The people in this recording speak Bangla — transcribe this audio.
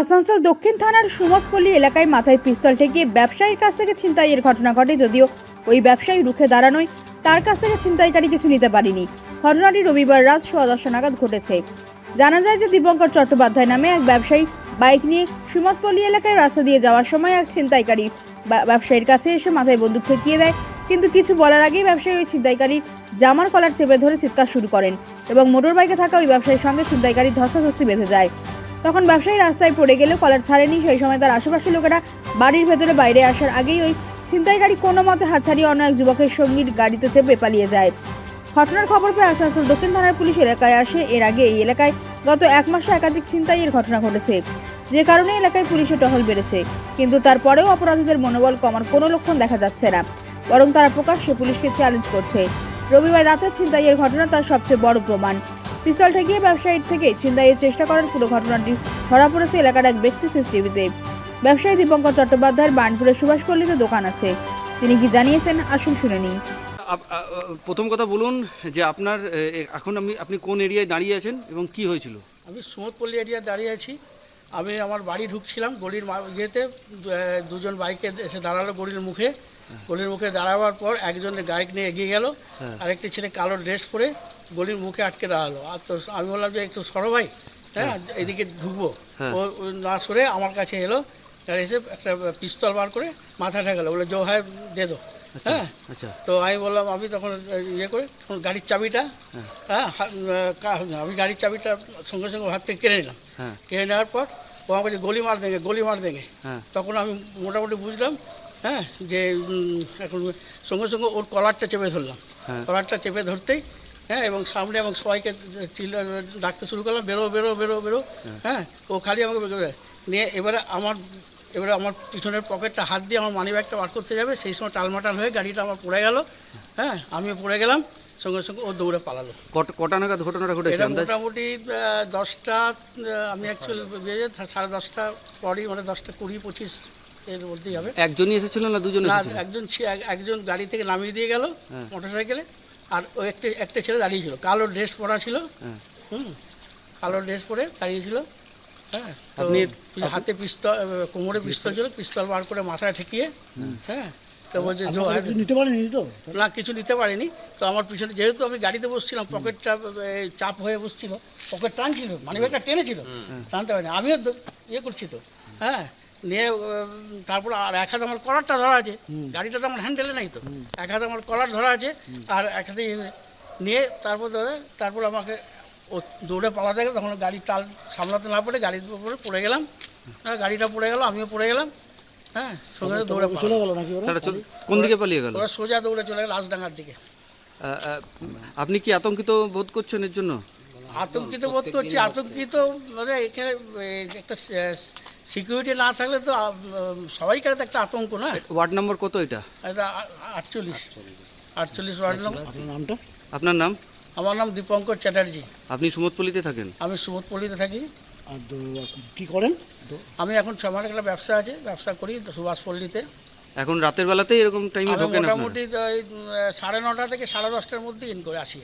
আসানসোল দক্ষিণ থানার সুমতপল্লী এলাকায় মাথায় পিস্তল ঠেকিয়ে ব্যবসায়ীর কাছ থেকে ছিনতাইয়ের ঘটনা ঘটে যদিও ওই ব্যবসায়ী রুখে দাঁড়ানোয়। তার কাছ থেকে ছিনতাইকারী কিছু নিতে পারেনি। ঘটনাটি রবিবার রাত সোয়া দশটা নাগাদ ঘটেছে। জানা যায় যে দীপঙ্কর চট্টোপাধ্যায় নামে এক ব্যবসায়ী বাইক নিয়ে সুমতপল্লী এলাকায় রাস্তা দিয়ে যাওয়ার সময় এক ছিনতাইকারী ব্যবসায়ীর কাছে এসে মাথায় বন্দুক ঠেকিয়ে দেয়। কিন্তু কিছু বলার আগেই ব্যবসায়ী ওই ছিনতাইকারীর জামার কলার চেপে ধরে চিৎকার শুরু করেন এবং মোটর বাইকে থাকা ওই ব্যবসায়ীর সঙ্গে ছিনতাইকারীর ধস্তাধস্তি বেঁধে যায়। তখন ব্যবসায়ী রাস্তায় পড়ে গেলেও কলার ছাড়েনি। সেই সময় তার আশেপাশের লোকেরা বাড়ির ভেতরে বাইরে আসার আগেই ওই ছিনতাইকারী কোনো মতে হাত ছাড়িয়ে অন্য এক যুবকের সঙ্গীর গাড়িতে চেপে পালিয়ে যায়। ঘটনার খবর পেয়ে আসানসোল দক্ষিণ থানার পুলিশ এলাকায় আসে। এর আগে এই এলাকায় গত এক মাসে একাধিক ছিনতাইয়ের ঘটনা ঘটেছে, যে কারণে এলাকায় পুলিশের টহল বেড়েছে। কিন্তু তারপরেও অপরাধীদের মনোবল কমার কোনো লক্ষণ দেখা যাচ্ছে না, বরং তারা প্রকাশ্যে পুলিশকে চ্যালেঞ্জ করছে। রবিবার রাতের ছিনতাইয়ের ঘটনা তার সবচেয়ে বড় প্রমাণ। পিস্তল ঠেকিয়ে ব্যবসায়ীর থেকে ছিনতাইয়ের চেষ্টা করার পুরো ঘটনাটি ধরা পড়েছে এলাকার এক ব্যক্তি সিসিটিভিতে। ব্যবসায়ী দীপঙ্কর চট্টোপাধ্যায়ের বার্নপুরের সুভাষপল্লীতে দোকান আছে। তিনি কি জানিয়েছেন আসুন শুনে নিই। প্রথম কথা বলুন যে আপনার এখন আমি আপনি কোন এরিয়ায় দাঁড়িয়ে আছেন এবং কি হয়েছিল? আমি সুমতপল্লী এরিয়ায় দাঁড়িয়ে আছি। আমি আমার বাড়ি ঢুকছিলাম গলির ইয়েতে দুজন বাইকে এসে দাঁড়াল গলির মুখে। গলির মুখে দাঁড়াবার পর একজন বাইক নিয়ে এগিয়ে গেল হ্যাঁ। আরেকটি ছেলে কালো ড্রেস পরে গলির মুখে আটকে দাঁড়াল। আর তো আমি বললাম যে একটু সরো ভাই হ্যাঁ এদিকে ঢুকবো। হ্যাঁ। ও না সরে আমার কাছে এলো এসে একটা পিস্তল বার করে মাথা ঠেকালো বলে জো হয় দে দো। হ্যাঁ। আচ্ছা। তো আমি বললাম আমি তখন ইয়ে করে তখন গাড়ির চাবিটা হ্যাঁ। হ্যাঁ আমি গাড়ির চাবিটা সঙ্গে সঙ্গে হাত থেকে কেড়ে নিলাম। হ্যাঁ। কেড়ে নেওয়ার পর ও আমাকে গলি মার দেঙ্গে গলি মার দেঙ্গে হ্যাঁ। তখন আমি মোটামুটি বুঝলাম হ্যাঁ যে এখন সঙ্গে সঙ্গে ওর কলারটা চেপে ধরলাম। কলারটা চেপে ধরতেই হ্যাঁ এবং সামনে এবং সবাইকে ডাকতে শুরু করলাম বেরো বেরো বেরো বেরো হ্যাঁ। ও খালি আমাকে নিয়ে এবারে আমার এবারে আমার পিছনের পকেটটা হাত দিয়ে আমার মানি ব্যাগটা বার করতে যাবে সেই সময় টালমাটাল হয়ে গাড়িটা আমার পড়ে গেল। হ্যাঁ আমিও পড়ে গেলাম সঙ্গে সঙ্গে ও দৌড়ে পালালো। কট- নাগাদ ঘটনাটা ঘটেছে? মোটামুটি দশটা আমি অ্যাকচুয়ালি সাড়ে দশটা পরই মানে দশটা কুড়ি পঁচিশ এর মধ্যেই হবে। একজনই এসেছিল না দুজন না একজন একজন গাড়ি থেকে নামিয়ে দিয়ে গেল হ্যাঁ। মোটর সাইকেলে আর ও একটা একটা ছেলে দাঁড়িয়ে ছিল কালো ড্রেস পরা ছিল। হ্যাঁ। হুম কালো ড্রেস পরে দাঁড়িয়ে ছিল হ্যাঁ আপনি- হাতে পিস্তল কোমরে পিস্তল ছিল পিস্তল বার করে মাথায় ঠেকিয়ে হ্যাঁ তো বলছে নিতে পারেনি তো? না কিছু নিতে পারিনি। তো আমার পিছনে যেহেতু আমি গাড়িতে বসছিলাম পকেটটা চাপ হয়ে বসছিল পকেট টানছিল মানে ব্যাগটা টেনেছিল টানতে পারিনি। আমিও তো ইয়ে করছি তো হ্যাঁ নিয়ে তারপর আর এক হাতে আমার কলারটা ধরা আছে গাড়িটা তো আমার হ্যান্ডেলে নাই তো। এক হাতে আমার কলার ধরা আছে আর এক হাতে ইয়ে- নিয়ে তারপর ধরে তারপর আমাকে ও দৌড়ে পালাতে গেল তখন গাড়ির টাল সামলাতে না পারে গাড়ির উপরে পড়ে গেলাম। হ্যাঁ গাড়িটা পড়ে গেল আমিও পড়ে গেলাম। হ্যাঁ সঙ্গে দৌড়ে চলে গেল নাকি ওরা? কোন দিকে পালিয়ে গেল? ওরা সোজা দৌড়ে চলে গেল রাজডাঙ্গার দিকে। আপনি কি আতঙ্কিত বোধ করছেন এর জন্য? আতঙ্কিত বোধ করছি আতঙ্কিত মানে এখানে একটা সিকিউরিটি না থাকলে তো সবাইকার তো একটা আতঙ্ক না? ওয়ার্ড নম্বর কত এটা? এটা আটচল্লিশ। আটচল্লিশ ওয়ার্ড নম্বর। আপনার নামটা? আপনার নাম? আমার নাম দীপঙ্কর চ্যাটার্জি। আপনি সুমতপল্লিতে থাকেন? আমি সুমতপল্লিতে থাকি। আর কি করেন? তো আমি এখন আমার একটা ব্যবসা আছে ব্যবসা করি সুভাষপল্লিতে। এখন রাতের বেলাতেই এরকম টাইমে ঢোকেন মোটামুটি সাড়ে নটা থেকে সাড়ে দশটার মধ্যে ইন করে আসি।